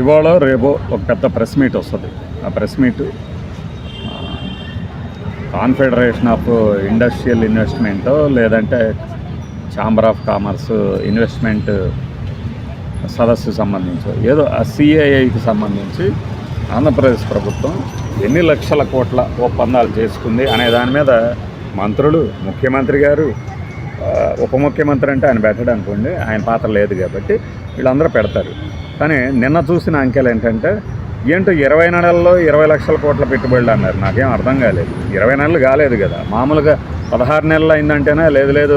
ఇవాళ రేపో ఒక పెద్ద ప్రెస్ మీట్ వస్తుంది. ఆ press meet confederation of industrial investment లేదంటే ఛాంబర్ ఆఫ్ కామర్స్ ఇన్వెస్ట్మెంట్ సదస్సు సంబంధించి ఏదో ఆ సిఐఐకి సంబంధించి ఆంధ్రప్రదేశ్ ప్రభుత్వం ఎన్ని లక్షల కోట్ల ఒప్పందాలు చేసుకుంది అనే దాని మీద మంత్రులు ముఖ్యమంత్రి గారు ఉప ముఖ్యమంత్రి అంటే ఆయన పెట్టడం అనుకోండి ఆయన పాత్ర లేదు కాబట్టి వీళ్ళందరూ పెడతారు. కానీ నిన్న చూసిన అంకెలు ఏంటంటే ఏంటో ఇరవై నెలల్లో ఇరవై లక్షల కోట్ల పెట్టుబడులు అన్నారు. నాకేం అర్థం కాలేదు. ఇరవై నెలలు కాలేదు కదా. మామూలుగా పదహారు నెలలు అయిందంటేనే లేదు లేదు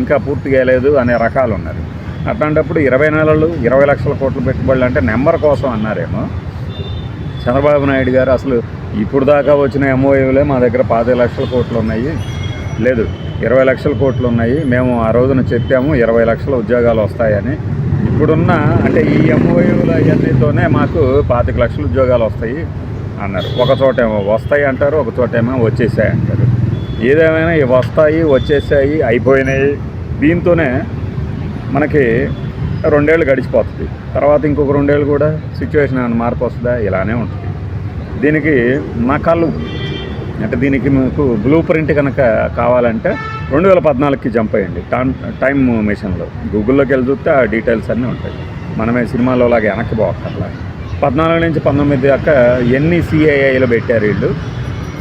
ఇంకా పూర్తి కాలేదు అనే రకాలు ఉన్నారు. అట్లాంటప్పుడు ఇరవై నెలలు ఇరవై లక్షల కోట్ల పెట్టుబడులు అంటే నెంబర్ కోసం అన్నారేమో. చంద్రబాబు నాయుడు గారు అసలు ఇప్పుడు దాకా వచ్చిన ఎంఓయూలే మా దగ్గర పాతిక లక్షల కోట్లు ఉన్నాయి. లేదు ఇరవై లక్షల కోట్లు ఉన్నాయి. మేము ఆ రోజున చెప్పాము ఇరవై లక్షల ఉద్యోగాలు వస్తాయని. ఇప్పుడున్న అంటే ఈ ఎంఓఏల అన్నితోనే మాకు పాతిక లక్షల ఉద్యోగాలు వస్తాయి అన్నారు. ఒక చోట ఏమో వస్తాయి అంటారు ఒక చోట ఏమో వచ్చేసాయి అంటారు. ఏదేమైనా ఇవి వస్తాయి వచ్చేసాయి అయిపోయినాయి దీంతోనే మనకి రెండేళ్ళు గడిచిపోతుంది. తర్వాత ఇంకొక రెండేళ్ళు కూడా సిచ్యువేషన్ ఏమైనా మార్పు వస్తుందా? ఇలానే ఉంటుంది. దీనికి నకలు అంటే దీనికి మీకు బ్లూ ప్రింట్ కనుక కావాలంటే రెండు వేల పద్నాలుగుకి జంప్ అయ్యండి. టైమ్ టైమ్ మిషన్లో గూగుల్లోకి వెళ్ళి చూస్తే ఆ డీటెయిల్స్ అన్నీ ఉంటాయి. మనమే సినిమాలో లాగా వెనక్కి పోవక్కర్లా పద్నాలుగు నుంచి పంతొమ్మిది దాకా ఎన్ని సిఐఐలు పెట్టారు వీళ్ళు?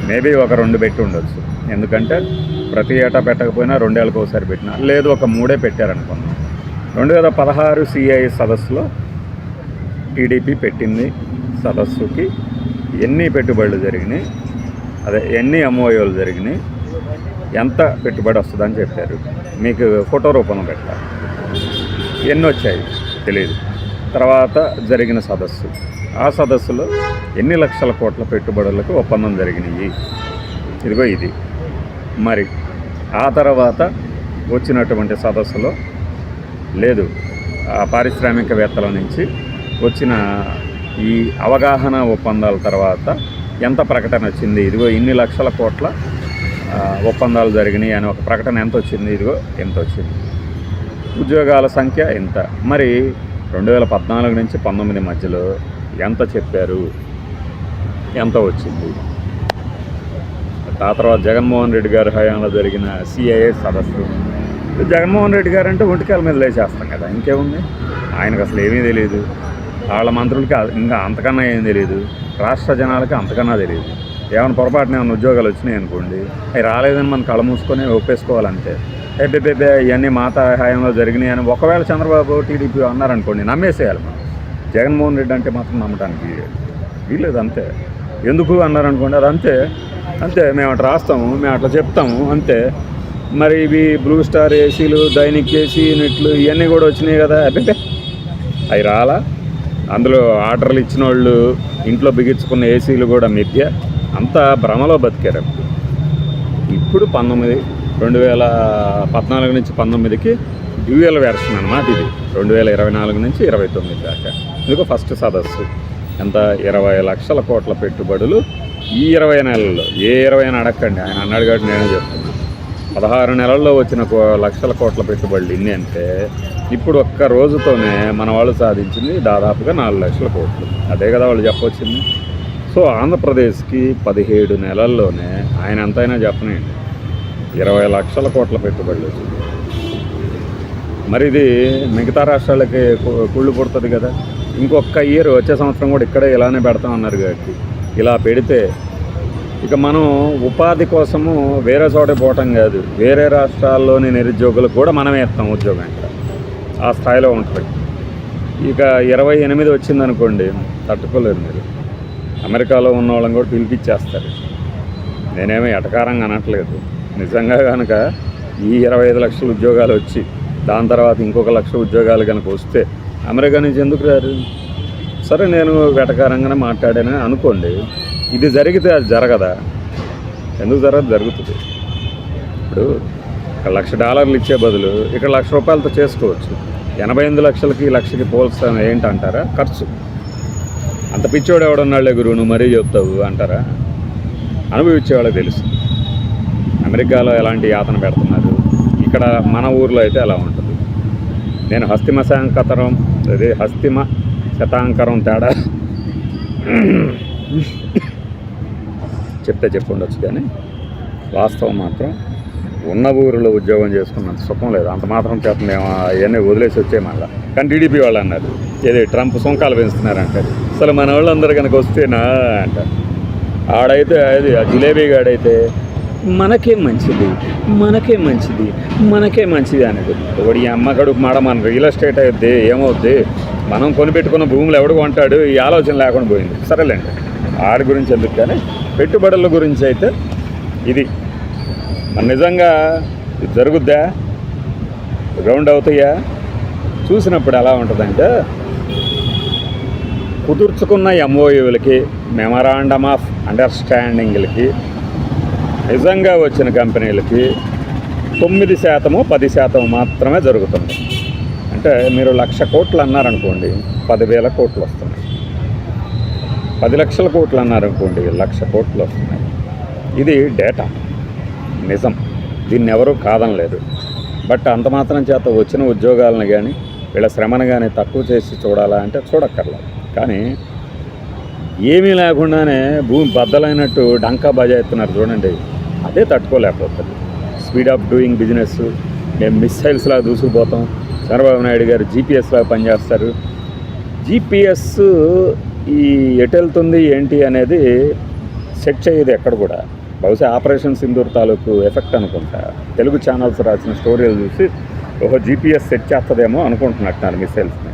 మేబీ ఒక రెండు పెట్టి ఉండొచ్చు. ఎందుకంటే ప్రతి ఏటా పెట్టకపోయినా రెండేళ్ళకి ఒకసారి పెట్టినా. లేదు ఒక మూడే పెట్టారనుకున్నాం. రెండు వేల పదహారు సిఐ సదస్సులో టీడీపీ పెట్టింది సదస్సుకి. ఎన్ని పెట్టుబడులు జరిగినాయి? అదే ఎన్ని ఎంఓఏలు జరిగినాయి? ఎంత పెట్టుబడి వస్తుందని చెప్పారు. మీకు ఫోటో రూపంలో పెట్టాలి. ఎన్ని వచ్చాయి? తెలియదు తర్వాత జరిగిన సదస్సు. ఆ సదస్సులో ఎన్ని లక్షల కోట్ల పెట్టుబడులకు ఒప్పందం జరిగినాయి? ఇదిగో ఇది. మరి ఆ తర్వాత వచ్చినటువంటి సదస్సులో లేదు. ఆ పారిశ్రామికవేత్తల నుంచి వచ్చిన ఈ అవగాహన ఒప్పందాల తర్వాత ఎంత ప్రకటన వచ్చింది? ఇదిగో ఇన్ని లక్షల కోట్ల ఒప్పందాలు జరిగినాయి అని ఒక ప్రకటన ఎంత వచ్చింది ఇదిగో ఎంత వచ్చింది ఉద్యోగాల సంఖ్య ఎంత? మరి రెండు వేల పద్నాలుగు నుంచి పంతొమ్మిది మధ్యలో ఎంత చెప్పారు? ఎంత వచ్చింది? ఆ తర్వాత జగన్మోహన్ రెడ్డి గారి హయాంలో జరిగిన సిఐఏ సదస్సు. జగన్మోహన్ రెడ్డి గారు అంటే ఒంటికాల మీద లేచేస్తాం కదా ఇంకేముంది? ఆయనకు అసలు ఏమీ తెలియదు వాళ్ళ మంత్రులకి ఇంకా అంతకన్నా ఏం తెలియదు రాష్ట్ర జనాలకి అంతకన్నా తెలియదు ఏమైనా పొరపాటున ఏమైనా ఉద్యోగాలు వచ్చినాయి అనుకోండి అవి రాలేదని మనం కళ మూసుకొని ఒప్పేసుకోవాలంటే ఎబ్బెబ్బెబ్బే ఇవన్నీ మాత హయాంలో జరిగినాయి అని ఒకవేళ చంద్రబాబు టీడీపీ అన్నారనుకోండి నమ్మేసేయాలి మనం. జగన్మోహన్ రెడ్డి అంటే మాత్రం నమ్మటానికి వీలేదు అంతే. ఎందుకు అన్నారనుకోండి అది అంతే. అంతే మేము అట్లా రాస్తాము మేము అట్లా చెప్తాము అంతే. మరి ఇవి బ్లూ స్టార్ ఏసీలు దైనిక్ ఏసీ యూనిట్లు ఇవన్నీ కూడా వచ్చినాయి కదా అబ్బే అవి రాలా? అందులో ఆర్డర్లు ఇచ్చిన వాళ్ళు ఇంట్లో బిగించుకున్న ఏసీలు కూడా మిథ్య. అంతా భ్రమలో బతికారు. అప్పుడు ఇప్పుడు పంతొమ్మిది రెండు వేల పద్నాలుగు నుంచి పంతొమ్మిదికి డ్యూయల్ వెర్షన్ అనమాట ఇది. రెండు వేల ఇరవై నాలుగు నుంచి ఇరవై తొమ్మిది దాకా. ఇదిగో ఫస్ట్ సదస్సు. ఎంత? ఇరవై లక్షల కోట్ల పెట్టుబడులు ఈ ఇరవై నెలల్లో. ఏ ఇరవై అని అడగండి ఆయన అన్నాడు కాబట్టి నేనే చెప్తున్నాను పదహారు నెలల్లో వచ్చిన కో- లక్షల కోట్ల పెట్టుబడులు ఇన్ని అంటే ఇప్పుడు ఒక్క రోజుతోనే మన వాళ్ళు సాధించింది దాదాపుగా నాలుగు లక్షల కోట్లు. అదే కదా వాళ్ళు చెప్పొచ్చింది. సో ఆంధ్రప్రదేశ్కి పదిహేడు నెలల్లోనే ఆయన ఎంతైనా చెప్పనండి ఇరవై లక్షల కోట్ల పెట్టుబడులు వచ్చింది. మరి ఇది మిగతా రాష్ట్రాలకి కుళ్ళు పుడుతుంది కదా. ఇంకొక ఇయర్ వచ్చే సంవత్సరం కూడా ఇక్కడే ఇలానే పెడతామన్నారు కాబట్టి ఇలా పెడితే ఇక మనం ఉపాధి కోసము వేరే చోట పోవటం కాదు. వేరే రాష్ట్రాల్లోని నిరుద్యోగులకు కూడా మనమే ఇస్తాం ఉద్యోగం ఇక్కడ. ఆ స్థాయిలో ఉంటుంది. ఇక ఇరవై ఎనిమిది వచ్చిందనుకోండి తట్టుకోలేరు మీరు. అమెరికాలో ఉన్న వాళ్ళని కూడా పిలిపించేస్తారు. నేనేమీ ఎటకారంగా అనట్లేదు. నిజంగా కనుక ఈ ఇరవై ఐదు లక్షల ఉద్యోగాలు వచ్చి దాని తర్వాత ఇంకొక లక్ష ఉద్యోగాలు కనుక వస్తే అమెరికా నుంచి ఎందుకు రారు? సరే నేను వెటకారంగానే మాట్లాడాను అనుకోండి. ఇది జరిగితే అది జరగదా? ఎందుకు జరగదు? జరుగుతుంది. ఇప్పుడు ఒక లక్ష డాలర్లు ఇచ్చే బదులు ఇక్కడ లక్ష రూపాయలతో చేసుకోవచ్చు. ఎనభై ఎనిమిది లక్షలకి లక్షకి పోల్స్తాను ఏంటంటారా? ఖర్చు. అంత పిచ్చోడు ఎవడున్నాళ్ళే గురువు? నువ్వు మరీ చెప్తావు అంటారా? అనుభవించేవాళ్ళకి తెలుసు. అమెరికాలో ఎలాంటి యాతన పెడుతున్నారు? ఇక్కడ మన ఊర్లో అయితే ఎలా ఉంటుంది. నేను హస్తిమ శాంకతరం అదే హస్తిమ శతాంకరం తేడా చెప్తే చెప్పుండొచ్చు కానీ వాస్తవం మాత్రం ఉన్న ఊరిలో ఉద్యోగం చేసుకున్నంత సుఖం లేదు. అంత మాత్రం చేత మేము అవన్నీ వదిలేసి వచ్చే మళ్ళీ కానీ టీడీపీ వాళ్ళు అన్నారు ఏది ట్రంప్ సుంకాలు పెంచుతున్నారంటే. అసలు మన వాళ్ళందరూ కనుక వస్తేనా అంట. ఆడైతే అది ఆ జిలేబీ గాడైతే మనకే మంచిది మనకే మంచిది మనకే మంచిది అనేది. ఒకటి ఈ అమ్మ కడుపు మాడ మన రియల్ ఎస్టేట్ అవుద్ది ఏమవుద్ది? మనం కొనిపెట్టుకున్న భూములు ఎవడు కొంటాడు? ఈ ఆలోచన లేకుండా పోయింది. సరేలేండి. ఆడి గురించి ఎందుకు కానీ పెట్టుబడుల గురించి అయితే ఇది. మరి నిజంగా ఇది జరుగుద్దా? రౌండ్ అవుతాయా? చూసినప్పుడు ఎలా ఉంటుందంటే కుదుర్చుకున్న ఎంఓయూలకి మెమరాండమ్ ఆఫ్ అండర్స్టాండింగ్లకి నిజంగా వచ్చిన కంపెనీలకి తొమ్మిది శాతము పది శాతం మాత్రమే జరుగుతుంది. అంటే మీరు లక్ష కోట్లు అన్నారనుకోండి పదివేల కోట్లు వస్తున్నాయి. పది లక్షల కోట్లు అన్నారనుకోండి లక్ష కోట్లు వస్తున్నాయి. ఇది డేటా. నిజం. దీన్ని ఎవరూ కాదనలేదు. బట్ అంత మాత్రం చేత వచ్చిన ఉద్యోగాలను కానీ వీళ్ళ శ్రమను కానీ తక్కువ చేసి చూడాలా అంటే చూడక్కర్లేదు. కానీ ఏమీ లేకుండానే భూమి బద్దలైనట్టు డంకా బజాయిస్తున్నారు చూడండి. అదే తట్టుకోలేకపోతుంది. Speed of doing business. మేము మిస్సైల్స్ లాగా దూసుకుపోతాం. చంద్రబాబు నాయుడు గారు జీపీఎస్లా పనిచేస్తారు. జీపీఎస్ ఈ ఎటు వెళ్తుంది ఏంటి అనేది సెట్ చేయదు ఎక్కడ కూడా. బహుశా ఆపరేషన్ సింధూర్ తాలూకు ఎఫెక్ట్ అనుకుంటా. తెలుగు ఛానల్స్ రాసిన స్టోరీలు చూసి ఓహో జీపీఎస్ సెట్ చేస్తుందేమో అనుకుంటున్నట్టున్నారు మిసైల్స్ని.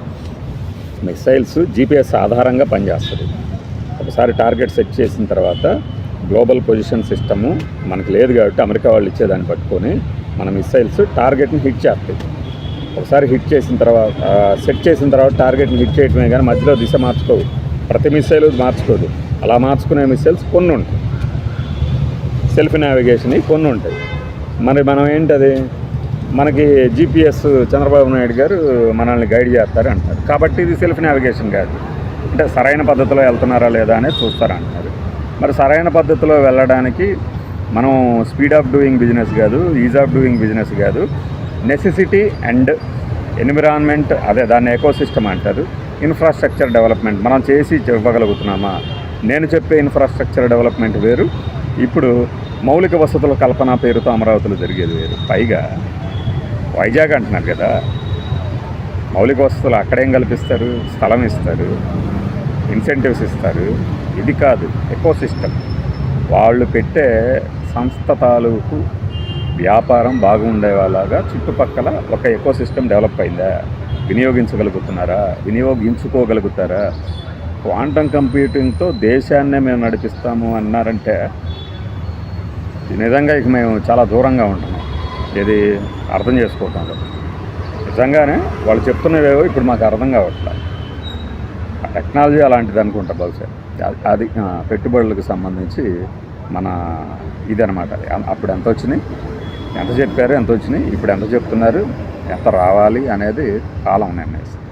మిసైల్స్ జీపీఎస్ ఆధారంగా పనిచేస్తుంది. ఒకసారి టార్గెట్ సెట్ చేసిన తర్వాత గ్లోబల్ పొజిషన్ సిస్టము మనకు లేదు కాబట్టి అమెరికా వాళ్ళు ఇచ్చేదాన్ని పట్టుకొని మన మిసైల్స్ టార్గెట్ని హిట్ చేస్తాయి. ఒకసారి హిట్ చేసిన తర్వాత సెట్ చేసిన తర్వాత టార్గెట్ని హిట్ చేయటమే కానీ మధ్యలో దిశ మార్చుకోవు. ప్రతి మిసైల్ మార్చుకోదు. అలా మార్చుకునే మిసైల్స్ కొన్ని ఉంటాయి సెల్ఫ్ నావిగేషన్ కొన్ని ఉంటాయి. మరి మనం ఏంటది? మనకి జీపీఎస్ చంద్రబాబు నాయుడు గారు మనల్ని గైడ్ చేస్తారు అంటారు. కాబట్టి ఇది సెల్ఫ్ నావిగేషన్ కాదు. అంటే సరైన పద్ధతిలో వెళ్తున్నారా లేదా అనేది చూస్తారంటారు మరి సరైన పద్ధతిలో వెళ్ళడానికి మనం స్పీడ్ ఆఫ్ డూయింగ్ బిజినెస్ కాదు ఈజ్ ఆఫ్ డూయింగ్ బిజినెస్ కాదు. నెసెసిటీ అండ్ ఎన్విరాన్మెంట్ అదే దాన్ని ఎకోసిస్టమ్ అంటారు. ఇన్ఫ్రాస్ట్రక్చర్ డెవలప్మెంట్ మనం చేసి ఇవ్వగలుగుతున్నామా నేను చెప్పే ఇన్ఫ్రాస్ట్రక్చర్ డెవలప్మెంట్ వేరు. ఇప్పుడు మౌలిక వసతుల కల్పన పేరుతో అమరావతిలో జరిగేది వేరు. పైగా వైజాగ్ అంటున్నారు కదా మౌలిక వసతులు అక్కడేం కల్పిస్తారు? స్థలం ఇస్తారు ఇన్సెంటివ్స్ ఇస్తారు. ఇది కాదు ఎకో సిస్టమ్ వాళ్ళు పెట్టే సంస్థ తాలూకు వ్యాపారం బాగుండేవాలాగా చుట్టుపక్కల ఒక ఎకో సిస్టమ్ డెవలప్ అయిందా? వినియోగించగలుగుతున్నారా? వినియోగించుకోగలుగుతారా? క్వాంటమ్ కంప్యూటింగ్తో దేశాన్నే మేము నడిపిస్తాము అన్నారంటే నిజంగా ఇక మేము చాలా దూరంగా ఉంటున్నాం. ఇది అర్థం చేసుకోవటంలో నిజంగానే వాళ్ళు చెప్తున్నవేవో ఇప్పుడు మాకు అర్థం కావట్లేదు ఆ టెక్నాలజీ అలాంటిది అనుకుంటా బహుశా. అది- పెట్టుబడులకు సంబంధించి మన ఇదనమాట అప్పుడు ఎంత వచ్చినాయి? ఎంత చెప్పారు? ఎంత వచ్చినాయి? ఇప్పుడు ఎంత చెప్తున్నారు? ఎంత రావాలి అనేది కాలం నిర్ణయిస్తుంది.